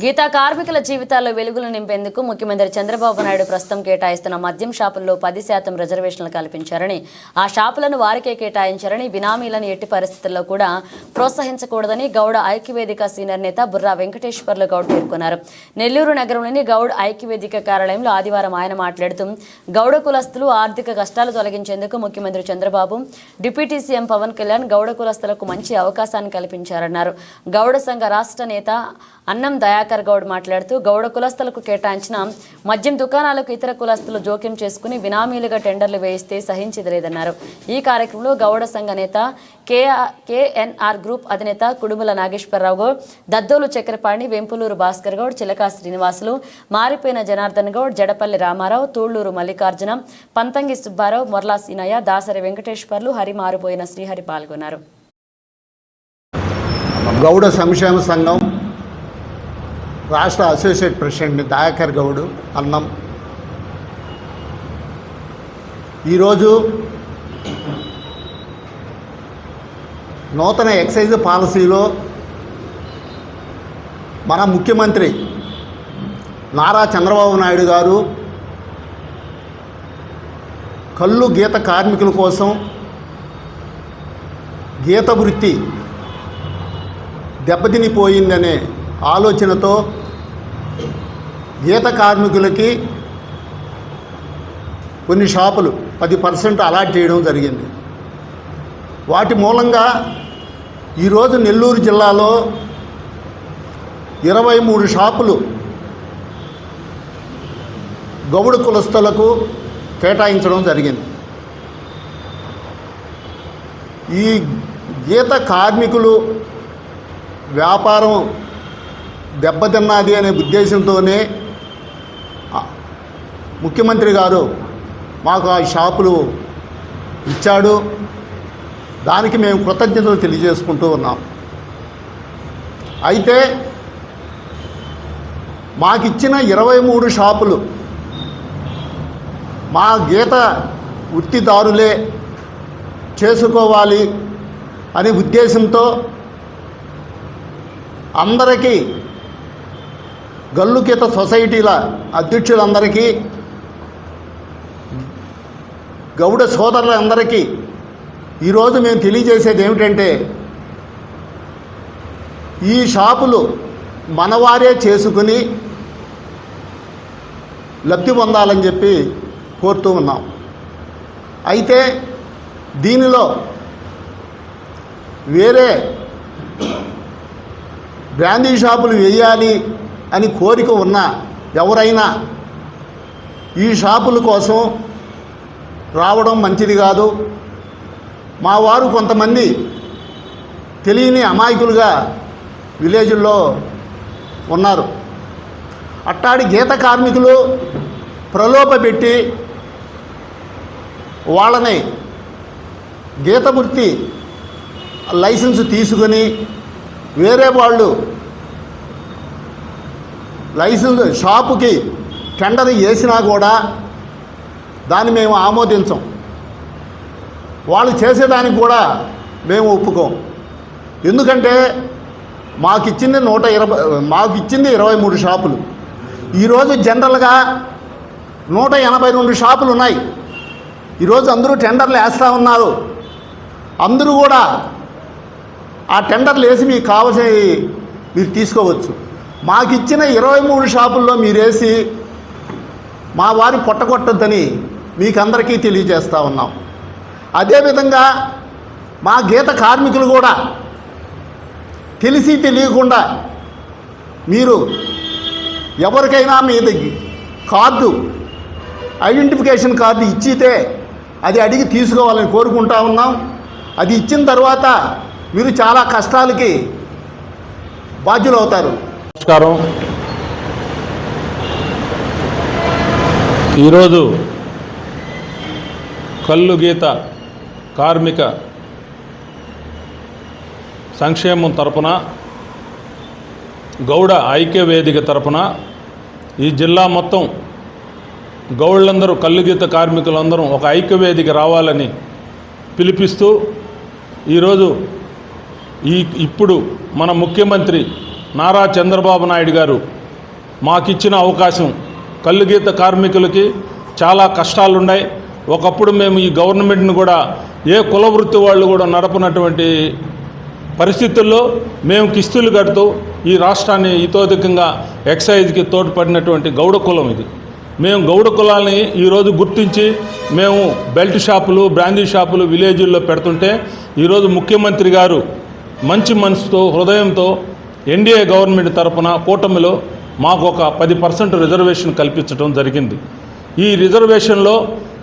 గీతా కార్మికుల జీవితాల్లో వెలుగులు నింపేందుకు ముఖ్యమంత్రి చంద్రబాబు నాయుడు ప్రస్తుతం కేటాయిస్తున్న మద్యం షాపుల్లో పది శాతం రిజర్వేషన్లు కల్పించారని ఆ షాపులను వారికే కేటాయించారని బినామీలను ఎట్టి పరిస్థితుల్లో కూడా ప్రోత్సహించకూడదని గౌడ ఐక్యవేదిక సీనియర్ నేత బుర్రా వెంకటేశ్వర్లు గౌడ్ పేర్కొన్నారు. నెల్లూరు నగరంలోని గౌడ్ ఐక్యవేదిక కార్యాలయంలో ఆదివారం ఆయన మాట్లాడుతూ గౌడ కులస్తులు ఆర్థిక కష్టాలు తొలగించేందుకు ముఖ్యమంత్రి చంద్రబాబు డిప్యూటీ సీఎం పవన్ కళ్యాణ్ గౌడ కులస్తులకు మంచి అవకాశాన్ని కల్పించారన్నారు. గౌడ సంఘ రాష్ట్ర నేత అన్నం దయా దయాకర్ గౌడ్ మాట్లాడుతూ గౌడ కులస్తులకు కేటాయించిన మద్యం దుకాణాలకు ఇతర కులస్తులు జోక్యం చేసుకుని బినామీలుగా టెండర్లు వేయిస్తే సహించేది లేదన్నారు ఈ కార్యక్రమంలో గౌడ సంఘ నేత కేఎన్ఆర్ గ్రూప్ అధినేత కుడుముల నాగేశ్వరరావు దద్దోలు చక్రపాణి వెంపులూరు భాస్కర్ గౌడ్ చిలకా శ్రీనివాసులు మారిపోయిన జనార్దన్ గౌడ్ జడపల్లి రామారావు తూళ్ళూరు మల్లికార్జున పంతంగి సుబ్బారావు మొర్లా సీనయ్య దాసరి వెంకటేశ్వర్లు హరి మారిపోయిన శ్రీహరి పాల్గొన్నారు. గౌడ సంక్షేమ సంఘం రాష్ట్ర అసోసియేట్ ప్రెసిడెంట్ దయాకర్ గౌడ్ అన్నం. ఈరోజు నూతన ఎక్సైజ్ పాలసీలో మన ముఖ్యమంత్రి నారా చంద్రబాబు నాయుడు గారు కళ్ళు గీత కార్మికుల కోసం గీత వృత్తి దెబ్బతినిపోయిందనే ఆలోచనతో గీత కార్మికులకి కొన్ని షాపులు పది పర్సెంట్ అలాట్ చేయడం జరిగింది. వాటి మూలంగా ఈరోజు నెల్లూరు జిల్లాలో ఇరవై మూడు షాపులు గౌడు కులస్తులకు కేటాయించడం జరిగింది. ఈ గీత కార్మికులు వ్యాపారం దెబ్బతిన్నది అనే ఉద్దేశంతోనే ముఖ్యమంత్రి గారు మాకు ఆ షాపులు ఇచ్చాడు. దానికి మేము కృతజ్ఞతలు తెలియజేసుకుంటూ ఉన్నాం. అయితే మాకిచ్చిన ఇరవై మూడు షాపులు మా గీత వృత్తిదారులే చేసుకోవాలి అనే ఉద్దేశంతో అందరికీ గల్లుగీత సొసైటీల అధ్యక్షులందరికీ గౌడ సోదరులందరికీ ఈరోజు మేము తెలియజేసేది ఏమిటంటే ఈ షాపులు మనవారే చేసుకుని లబ్ధి పొందాలని చెప్పి కోరుతూ ఉన్నాం. అయితే దీనిలో వేరే బ్రాందీ షాపులు వేయాలి అని కోరిక ఉన్న ఎవరైనా ఈ షాపుల కోసం రావడం మంచిది కాదు. మా వారు కొంతమంది తెలియని అమాయకులుగా విలేజుల్లో ఉన్నారు. అట్టాడి గీత కార్మికులు ప్రలోభ పెట్టి వాళ్ళని గీత వృత్తి లైసెన్స్ తీసుకొని వేరే వాళ్ళు లైసెన్స్ షాపుకి టెండర్ వేసినా కూడా దాన్ని మేము ఆమోదించం. వాళ్ళు చేసేదానికి కూడా మేము ఒప్పుకోం. ఎందుకంటే మాకు ఇచ్చింది నూట ఇరవై మాకు ఇచ్చింది ఇరవై మూడు షాపులు. ఈరోజు జనరల్గా నూట ఎనభై రెండు షాపులు ఉన్నాయి. ఈరోజు అందరూ టెండర్లు వేస్తూ ఉన్నారు. అందరూ కూడా ఆ టెండర్లు వేసి మీకు కావాల్సినవి మీరు తీసుకోవచ్చు. మాకు ఇచ్చిన ఇరవై మూడు షాపుల్లో మీరేసి మా వారి పొట్టగొట్టొద్దని మీకు అందరికీ తెలియజేస్తూ ఉన్నాం. అదేవిధంగా మా గీత కార్మికులు కూడా తెలిసి తెలియకుండా మీరు ఎవరికైనా మీద కార్డు ఐడెంటిఫికేషన్ కార్డు ఇచ్చితే అది అడిగి తీసుకోవాలని కోరుకుంటా ఉన్నాం. అది ఇచ్చిన తర్వాత మీరు చాలా కష్టాలకి బాధ్యులవుతారు. నమస్కారం. ఈరోజు కల్లుగీత గీత కార్మిక సంక్షేమం తరపున గౌడ ఐక్య వేదిక తరపున ఈ జిల్లా మొత్తం గౌళ్ళందరూ కల్లుగీత కార్మికులందరూ ఒక ఐక్యవేదిక రావాలని పిలిపిస్తూ ఈరోజు ఈ ఇప్పుడు మన ముఖ్యమంత్రి నారా చంద్రబాబు నాయుడు గారు మాకిచ్చిన అవకాశం కల్లుగీత కార్మికులకి చాలా కష్టాలున్నాయి. ఒకప్పుడు మేము ఈ గవర్నమెంట్ను కూడా ఏ కుల వృత్తి వాళ్ళు కూడా నడపనటువంటి పరిస్థితుల్లో మేము కిస్తులు కడుతూ ఈ రాష్ట్రాన్ని ఇతోధికంగా ఎక్సైజ్కి తోడ్పడినటువంటి గౌడ కులం ఇది. మేము గౌడ కులాన్ని ఈరోజు గుర్తించి మేము బెల్ట్ షాపులు బ్రాందీ షాపులు విలేజుల్లో పెడుతుంటే ఈరోజు ముఖ్యమంత్రి గారు మంచి మనసుతో హృదయంతో ఎన్డీఏ గవర్నమెంట్ తరపున కూటమిలో మాకు ఒక పది పర్సెంట్ రిజర్వేషన్ కల్పించడం జరిగింది. ఈ రిజర్వేషన్లో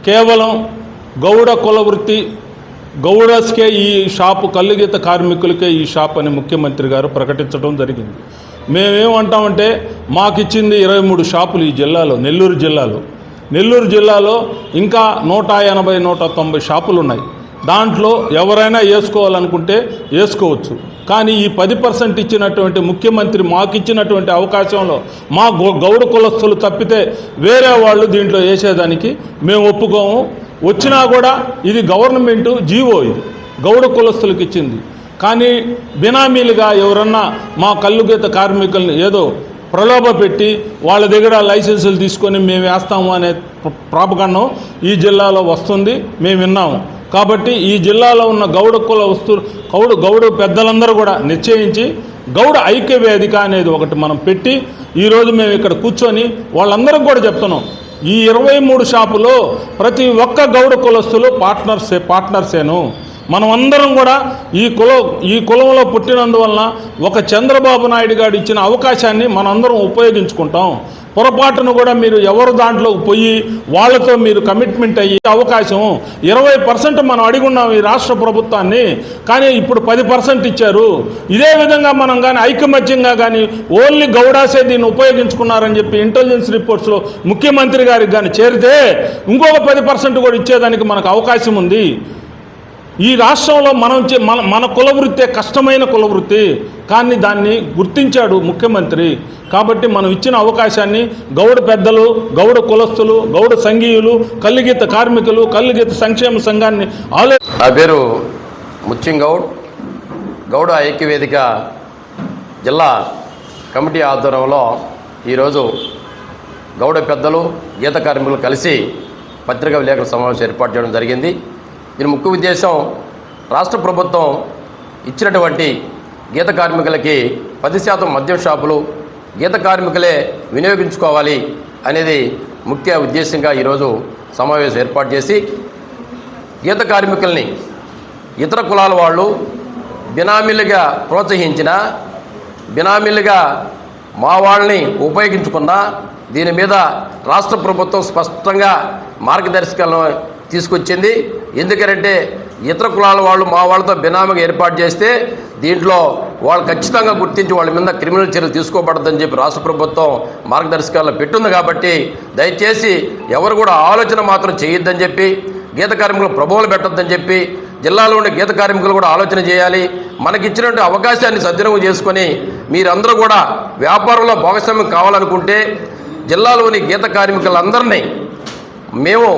కేవలం గౌడ కుల వృత్తి గౌడస్కే ఈ షాపు కల్లుగీత కార్మికులకే ఈ షాప్ అని ముఖ్యమంత్రి గారు ప్రకటించడం జరిగింది. మేమేమంటామంటే మాకిచ్చింది ఇరవై మూడు షాపులు ఈ జిల్లాలో నెల్లూరు జిల్లాలో. నెల్లూరు జిల్లాలో ఇంకా నూట ఎనభై నూట తొంభై షాపులు ఉన్నాయి దాంట్లో ఎవరైనా వేసుకోవాలనుకుంటే వేసుకోవచ్చు. కానీ ఈ పది పర్సెంట్ ఇచ్చినటువంటి ముఖ్యమంత్రి మాకు ఇచ్చినటువంటి అవకాశంలో మా గౌడ కులస్తులు తప్పితే వేరే వాళ్ళు దీంట్లో వేసేదానికి మేము ఒప్పుకోము. వచ్చినా కూడా ఇది గవర్నమెంటు జీవో ఇది. గౌడ కులస్తులకు ఇచ్చింది. కానీ బినామీలుగా ఎవరన్నా మా కల్లుగీత కార్మికుల్ని ఏదో ప్రలోభ పెట్టి వాళ్ళ దగ్గర లైసెన్సులు తీసుకొని మేము వేస్తాము అనే ప్రాపగండం ఈ జిల్లాలో వస్తుంది. మేము విన్నాము. కాబట్టి ఈ జిల్లాలో ఉన్న గౌడ కుల వస్తువులు గౌడు గౌడు పెద్దలందరూ కూడా నిశ్చయించి గౌడ ఐక్య వేదిక అనేది ఒకటి మనం పెట్టి ఈరోజు మేము ఇక్కడ కూర్చొని వాళ్ళందరం కూడా చెప్తున్నాం. ఈ ఇరవై మూడు షాపులో ప్రతి ఒక్క గౌడ కులస్తులు పార్ట్నర్సే పార్ట్నర్సేను. మనం అందరం కూడా ఈ కుల ఈ కులంలో పుట్టినందువలన ఒక చంద్రబాబు నాయుడు గారు ఇచ్చిన అవకాశాన్ని మనందరం ఉపయోగించుకుంటాం. పొరపాటును కూడా మీరు ఎవరు దాంట్లోకి పోయి వాళ్ళతో మీరు కమిట్మెంట్ అయ్యే అవకాశం ఇరవై పర్సెంట్ మనం అడిగున్నాం ఈ రాష్ట్ర ప్రభుత్వాన్ని కానీ ఇప్పుడు పది పర్సెంట్ ఇచ్చారు. ఇదే విధంగా మనం కానీ ఐకమత్యంగా కానీ ఓన్లీ గౌడాసే దీన్ని ఉపయోగించుకున్నారని చెప్పి ఇంటెలిజెన్స్ రిపోర్ట్స్లో ముఖ్యమంత్రి గారికి కానీ చేరితే ఇంకొక పది పర్సెంట్ కూడా ఇచ్చేదానికి మనకు అవకాశం ఉంది. ఈ రాష్ట్రంలో మనం చే- మన మన కుల వృత్తే కష్టమైన కుల వృత్తి కానీ దాన్ని గుర్తించాడు ముఖ్యమంత్రి. కాబట్టి మనం ఇచ్చిన అవకాశాన్ని గౌడ పెద్దలు గౌడ కులస్తులు గౌడ సంఘీయులు కల్లుగీత కార్మికులు కల్లుగీత సంక్షేమ సంఘాన్ని ఆలో నా పేరు ముత్యం గౌడ్. గౌడ ఐక్యవేదిక జిల్లా కమిటీ ఆధ్వర్యంలో ఈరోజు గౌడ పెద్దలు గీత కార్మికులు కలిసి పత్రికా విలేకరుల సమావేశం ఏర్పాటు చేయడం జరిగింది. దీని ముఖ్య ఉద్దేశం రాష్ట్ర ప్రభుత్వం ఇచ్చినటువంటి గీత కార్మికులకి పది శాతం మద్యం షాపులు గీత కార్మికులే వినియోగించుకోవాలి అనేది ముఖ్య ఉద్దేశంగా ఈరోజు సమావేశం ఏర్పాటు చేసి గీత కార్మికుల్ని ఇతర కులాల వాళ్ళు బినామీలుగా ప్రోత్సహించిన బినామీలుగా మా వాళ్ళని ఉపయోగించుకున్న దీని మీద రాష్ట్ర ప్రభుత్వం స్పష్టంగా మార్గదర్శకాలను తీసుకొచ్చింది. ఎందుకంటే ఇతర కులాల వాళ్ళు మా వాళ్ళతో బినామీగా ఏర్పాటు చేస్తే దీంట్లో వాళ్ళు ఖచ్చితంగా గుర్తించి వాళ్ళ మీద క్రిమినల్ చర్యలు తీసుకోబడదని చెప్పి రాష్ట్ర ప్రభుత్వం మార్గదర్శకాలను పెట్టుంది కాబట్టి దయచేసి ఎవరు కూడా ఆలోచన మాత్రం చేయొద్దని చెప్పి గీత కార్మికులు ప్రభావాలు పెట్టొద్దని చెప్పి జిల్లాలో ఉండే గీత కార్మికులు కూడా ఆలోచన చేయాలి. మనకిచ్చినటువంటి అవకాశాన్ని సద్వినియోగం చేసుకొని మీరందరూ కూడా వ్యాపారంలో భాగస్వామ్యం కావాలనుకుంటే జిల్లాలోని గీత కార్మికులందరినీ మేము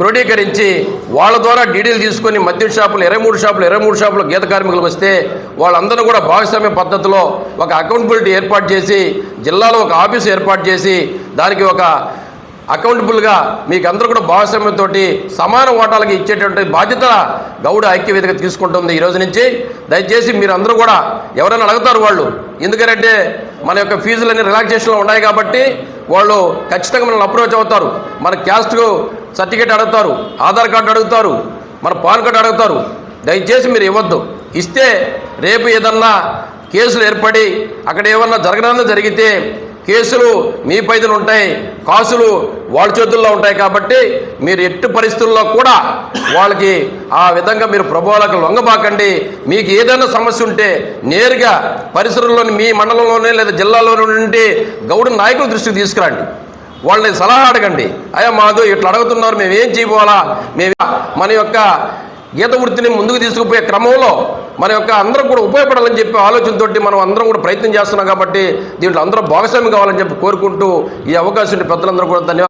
క్రోడీకరించి వాళ్ళ ద్వారా డీడీలు తీసుకొని మద్యం షాపులు ఇరవై మూడు షాపులు ఇరవై మూడు షాపులు గీత కార్మికులు వస్తే వాళ్ళందరూ కూడా భాగస్వామ్య పద్ధతిలో ఒక అకౌంటబిలిటీ ఏర్పాటు చేసి జిల్లాలో ఒక ఆఫీస్ ఏర్పాటు చేసి దానికి ఒక అకౌంటబుల్గా మీకు అందరూ కూడా భాగస్వామ్యంతో సమాన ఓటాలకి ఇచ్చేటువంటి బాధ్యత గౌడ ఐక్యవేదిక తీసుకుంటుంది ఈరోజు నుంచి. దయచేసి మీరు అందరూ కూడా ఎవరైనా అడుగుతారు వాళ్ళు ఎందుకంటే మన యొక్క ఫీజులన్నీ రిలాక్సేషన్లో ఉన్నాయి కాబట్టి వాళ్ళు ఖచ్చితంగా మనల్ని అప్రోచ్ అవుతారు. మన క్యాస్ట్ సర్టిఫికేట్ అడుగుతారు ఆధార్ కార్డు అడుగుతారు మన పాన్ కార్డు అడుగుతారు. దయచేసి మీరు ఇవ్వద్దు. ఇస్తే రేపు ఏదన్నా కేసులు ఏర్పడి అక్కడ ఏమన్నా జరగడం జరిగితే కేసులు మీ పైదలు ఉంటాయి కాసులు వాళ్ళ చేతుల్లో ఉంటాయి కాబట్టి మీరు ఎట్టి పరిస్థితుల్లో కూడా వాళ్ళకి ఆ విధంగా మీరు ప్రభావాలకు లొంగబాకండి. మీకు ఏదైనా సమస్య ఉంటే నేరుగా పరిసరంలోని మీ మండలంలోనే లేదా జిల్లాలోనే నుండి గౌడ నాయకుల దృష్టికి తీసుకురండి. వాళ్ళని సలహా అడగండి. అయ్యా మాధు ఇట్లా అడుగుతున్నారు మేము ఏం చేయబోవాలా? మేము మన యొక్క గీత వృత్తిని ముందుకు తీసుకుపోయే క్రమంలో మన యొక్క అందరం కూడా ఉపయోగపడాలని చెప్పి ఆలోచనతోటి మనం అందరం కూడా ప్రయత్నం చేస్తున్నాం కాబట్టి దీంట్లో అందరూ భాగస్వామి కావాలని చెప్పి కోరుకుంటూ ఈ అవకాశం పెద్దలందరూ కూడా ధన్యవాదాలు.